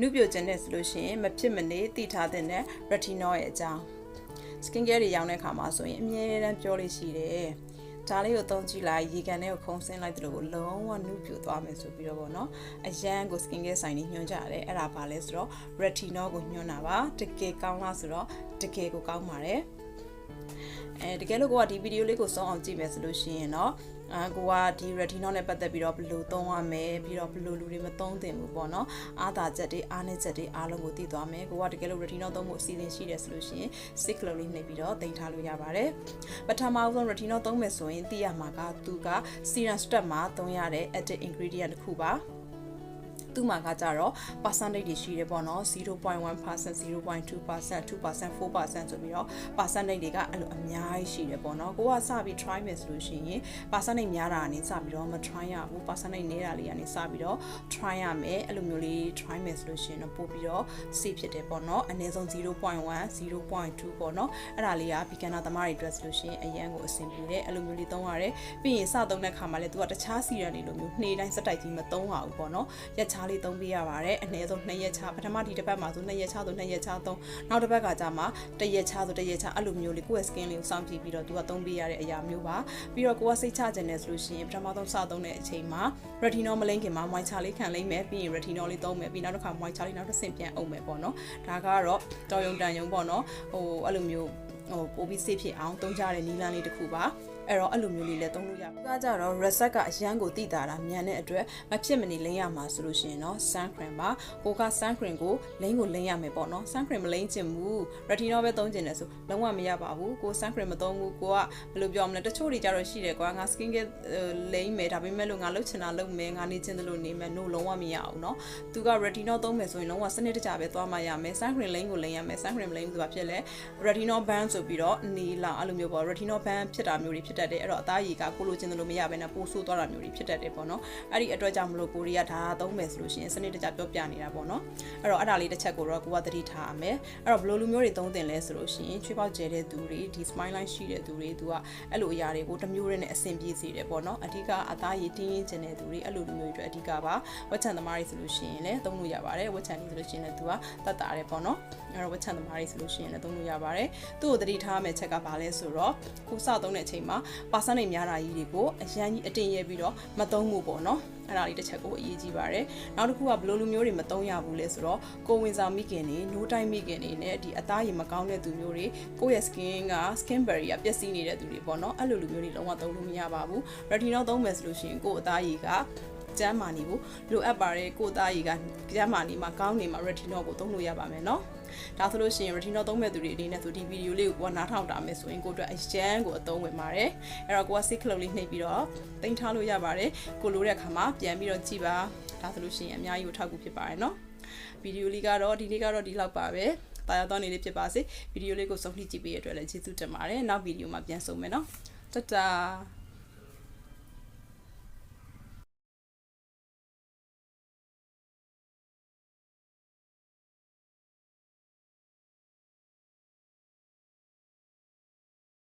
နုပြိုကျင်တဲ့ဆိုလို့ရှိရင်မဖြစ်မနေတိထားတဲ့ retinol ရဲ့အကြောင်း skin care တွေရောင်းတဲ့ခါမှာဆိုရင်အမြဲတမ်းပြောလို့ရှိတယ်ဒါလေးကိုသုံးကြည့်လိုက်ရေကန်ထဲကိုခုံဆင်းလိုက်တယ်လို့လုံးဝနုပြိုသွားမယ်ဆိုပြီးတော့ဗောနော်အရန်ကို skin care ဆိုင်တွေညွှန်ကြတယ်အဲ့ဒါဘာလဲဆိုတော့ retinol ကိုညွှန်တာပါတကယ်ကောင်းလားဆိုတော့တကယ်ကိုကောင်းပါတယ် အဲတကယ်လို့ကိုကဒီဗီဒီယိုလေးကိုဆုံးအောင်ကြည့်မယ်ဆိုလို့ရှိရင်တော့အာကိုကဒီ retinol နဲ့ပတ်သက်ပြီးတော့ဘယ်လိုသုံးရမယ်ပြီးတော့ဘယ်လိုလူတွေမသုံးသင့်ဘူးပေါ့နော်အားသာချက်တွေအားနည်းချက်တွေအားလုံးကိုသိသွားမယ်ကိုကတကယ်လို့ retinol သုံးဖို့အစီအစဉ်ရှိတယ်ဆိုလို့ရှိရင် sick လို့လေးနှိပ်ပြီးတော့တင်ထားလို့ရပါတယ်ပထမဆုံး retinol သုံးမယ်ဆိုရင်သိရမှာကသူက serum step မှာသုံးရတဲ့ active ingredient တစ်ခုပါ သူ့မှာကကြတော့ percentage တွေရှိတယ်ပေါ့နော်0.1% 0.2% 2% 4%ဆိုပြီးတော့ percentage တွေကအဲ့လိုအများကြီးရှိတယ်ပေါ့နော်ကိုကစပြီး try မယ်ဆိုလို့ရှိရင် percentage များတာကနေစပြီးတော့မ try ရဘူး percentage နည်းတာလေးကနေစပြီးတော့ try ရမယ်အဲ့လိုမျိုးလေး try မယ်ဆိုလို့ရှိရင်တော့ပို့ပြီးတော့ safe ဖြစ်တယ်ပေါ့နော်အနည်းဆုံး0.1 0.2ပေါ့နော်အဲ့ဒါလေးက beginner သမားတွေအတွက်ဆိုလို့ရှိရင်အရန်ကိုအဆင်ပြေတယ်အဲ့လိုမျိုးလေးသုံးရတယ်ပြီးရင်စသုံးတဲ့ခါမှာလည်း तू ကတခြားစီရန်တွေလိုမျိုးနှေးတိုင်းစက်တိုက်ကြီးမသုံးရဘူးပေါ့နော်ရက်ချားလေးသုံးပေးရပါတယ်အနည်းဆုံး2ရက်ချားပထမဒီတစ်ပတ်မှာဆို2ရက်ချားဆို2ရက်ချားသုံးနောက်တစ်ပတ်ကကြာမှာ1ရက်ချားဆို1ရက်ချားအဲ့လိုမျိုးလေးကိုယ့်ရဲ့ skin လေးကိုစောင့်ကြည့်ပြီးတော့ तू ကသုံးပေးရတဲ့အရာမျိုးပါပြီးတော့ကိုကစိတ်ချခြင်းနဲ့ဆိုလို့ရှိရင်ပထမဆုံးစသုံးတဲ့အချိန်မှာ retinol မလိမ့်ခင်မှာ moisture လေးခံလိမ့်မယ်ပြီးရင် retinol လေးသုံးမယ်ပြီးနောက်တစ်ခါ moisture လေးနောက်တစ်ဆင့်ပြန်အုပ်မယ်ပေါ့နော်ဒါကတော့တော်ရုံတန်ရုံပေါ့နော်ဟိုအဲ့လိုမျိုးဟိုပိုပြီး safe ဖြစ်အောင်သုံးကြတဲ့နည်းလမ်းလေးတစ်ခုပါ အဲ့တော့အဲ့လိုမျိုးလေးလည်းသုံးလို့ရပါဘူး။ဒါကြတော့ reset ကအရန်ကိုတိတာတာမြန်တဲ့အတွက်မဖြစ်မနေလိမ့်ရမှာဆိုလို့ရှိရင်တော့ sun cream ပါ။ကိုက sun cream ကိုလိမ့်ကိုလိမ့်ရမယ်ပေါ့နော်။ sun cream မလိမ့်ချင်ဘူး။ retinol ပဲသုံးချင်တယ်ဆိုလုံးဝမရပါဘူး။ကို sun cream မသုံးဘူး။ကိုကဘယ်လိုပြောမလဲတချို့တွေကြတော့ရှိတယ်ကွာ။ငါ skin care လိမ့်မယ်ဒါပေမဲ့လို့ငါလှုပ်ချင်တာလှုပ်မယ်ငါနေချင်တယ်လို့နေမယ် no လုံးဝမရအောင်နော်။ तू က retinol သုံးမယ်ဆိုရင်လုံးဝစနစ်တကျပဲသွားမှရမယ်။ sun cream လိမ့်ကိုလိမ့်ရမယ်။ sun cream လိမ့်ဆိုတာဖြစ်လဲ retinol band ဆိုပြီးတော့နေလာအဲ့လိုမျိုးပေါ့ retinol band ဖြစ်တာမျိုးတွေဖြစ်တတ်တယ်။အဲ့တော့အသားရည်ကကိုလိုချင်တယ်လို့မရဘဲနဲ့ပိုဆိုးသွားတာမျိုးတွေဖြစ်တတ်တယ်ပေါ့နော်အဲ့ဒီအတွက်ကြောင့်မလို့ကိုရီးယားဒါသုံးမယ်ဆိုလို့ရှိရင်စနစ်တကျပြောပြနေတာပေါ့နော်အဲ့တော့အဲ့ဒါလေးတစ်ချက်ကိုတော့ကိုကသတိထားရမယ်အဲ့တော့ဘယ်လိုလူမျိုးတွေသုံးတင်လဲဆိုလို့ရှိရင်ချွေးပေါက်ကျဲတဲ့သူတွေဒီ smile line ရှိတဲ့သူတွေသူကအဲ့လိုအရာတွေကိုတစ်မျိုးနဲ့အဆင်ပြေစေတယ်ပေါ့နော်အဓိကအသားရည်တင်းရင်းကျင်တဲ့သူတွေအဲ့လိုလူမျိုးတွေအတွက်အဓိကပါဝက်ချန်သမားတွေဆိုလို့ရှိရင်လည်းသုံးလို့ရပါတယ်ဝက်ချန်တွေဆိုလို့ရှိရင်လည်းသူကတတ်တာတယ်ပေါ့နော်အဲ့တော့ဝက်ချန်သမားတွေဆိုလို့ရှိရင်လည်းသုံးလို့ရပါတယ်သူ့ကိုသတိထားရမယ့်ချက်ကဘာလဲဆိုတော့ခုစသုံးတဲ့အချိန်မှာပါဆန်တွေများတာကြီးတွေကိုအရန်ကြီးအတင်ရဲပြီးတော့မသုံးဘူးပေါ့နော်အဲ့ဒါလေးတစ်ချက်ကိုအရေးကြီးပါတယ်နောက်တစ်ခုကဘလိုလူမျိုးတွေမသုံးရဘူးလဲဆိုတော့ကိုဝင်ဆောင်မိခင်တွေ no time မိခင်တွေနဲ့ဒီအသားရည်မကောင်းတဲ့သူမျိုးတွေကိုယ့်ရဲ့ skin က skin barrier ပျက်စီးနေတဲ့သူတွေပေါ့နော်အဲ့လိုလူမျိုးတွေလုံးဝသုံးလို့မရပါဘူး retinol သုံးမယ်ဆိုလို့ရှိရင်ကိုယ့်အသားရည်ကကျန်းမာနေဖို့လိုအပ်ပါတယ်ကိုယ့်အသားရည်ကကျန်းမာနေမှာကောင်းနေမှာ retinol ကိုသုံးလို့ရပါမယ်နော် ဒါဆိုလို့ရှိရင် retinol သုံးမဲ့သူတွေအနေနဲ့ဆိုဒီဗီဒီယိုလေးကိုကိုကနားထောင်တာမယ်ဆိုရင်ကိုအတွက်အရန်ကိုအသုံးဝင်ပါတယ်အဲ့တော့ကိုကစိတ်ကလေးလေးနှိပ်ပြီးတော့တင်ထားလို့ရပါတယ်ကိုလိုတဲ့အခါမှာပြန်ပြီးတော့ကြည့်ပါဒါဆိုလို့ရှိရင်အများကြီးကိုထောက်ကူဖြစ်ပါတယ်နော်ဗီဒီယိုလေးကတော့ဒီနေ့ကတော့ဒီလောက်ပါပဲပါရတော့နေလေးဖြစ်ပါစေဗီဒီယိုလေးကိုဆုံးဖြတ်ကြည့်ပေးရတဲ့အတွက်လည်းကျေးဇူးတင်ပါတယ်နောက်ဗီဒီယိုမှာပြန်ဆုံမယ်နော်တတာ